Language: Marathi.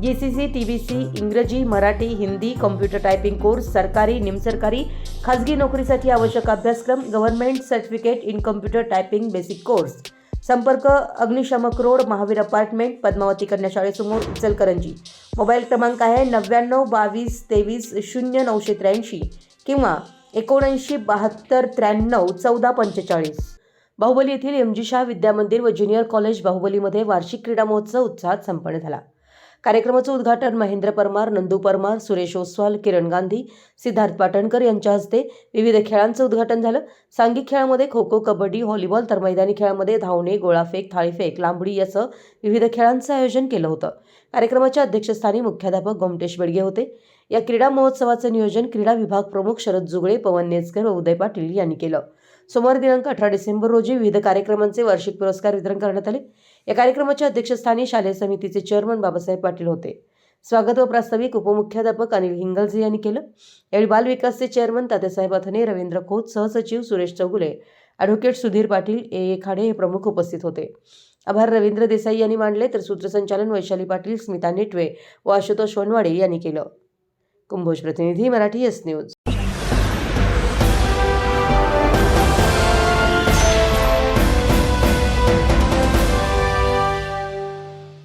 G C C T B C इंग्रजी Marathi Hindi computer typing course सरकारी निमसरकारी खाजगी नोकरीसाठी आवश्यक अभ्यासक्रम government certificate in computer typing basic course. संपर्क अग्निशमक रोड महावीर अपार्टमेंट पद्मावती कन्या शाळेसमोर इचलकरंजी मोबाईल क्रमांक आहे नव्याण्णव बावीस तेवीस शून्य नऊशे त्र्याऐंशी किंवा एकोणऐंशी बहात्तर त्र्याण्णव चौदा पंचेचाळीस. बाहुबली येथील एम जी शाह विद्यामंदिर व ज्युनियर कॉलेज बाहुबलीमध्ये वार्षिक क्रीडा महोत्सव उत्साहात संपन्न झाला. कार्यक्रमाचं उद्घाटन महेंद्र परमार नंदू परमार सुरेश ओसवाल किरण गांधी सिद्धार्थ पाटणकर यांच्या हस्ते विविध खेळांचं उद्घाटन झालं. सांघिक खेळामध्ये खो खो कबड्डी व्हॉलीबॉल तर मैदानी खेळामध्ये धावणे गोळाफेक थाळीफेक लांबडी यासह विविध खेळांचं आयोजन केलं होतं. कार्यक्रमाच्या अध्यक्षस्थानी मुख्याध्यापक गोमटेश बेडगे होते. या क्रीडा महोत्सवाचं नियोजन क्रीडा विभाग प्रमुख शरद जुगळे पवन नेचकर व उदय पाटील यांनी केलं. सोमवार दिनांक अठरा डिसेंबर रोजी विविध कार्यक्रमांचे वार्षिक पुरस्कार वितरण करण्यात आले. या कार्यक्रमाच्या अध्यक्षस्थानी शालेय समितीचे चेअरमन बाबासाहेब पाटील होते. स्वागत व प्रास्ताविक उपमुख्याध्यापक अनिल हिंगलजे यांनी केलं. यावेळी बालविकासचे चेअरमन तात्यासाहेब अथने रवींद्र खोत सहसचिव Suresh Chougule advocate Sudhir Patil A. A. Khade हे प्रमुख उपस्थित होते. आभार रवींद्र देसाई यांनी मांडले तर सूत्रसंचालन वैशाली पाटील स्मिता नेटवे व आशुतोष वनवाडे यांनी केलं. कुंभोज प्रतिनिधी मराठी एस न्यूज.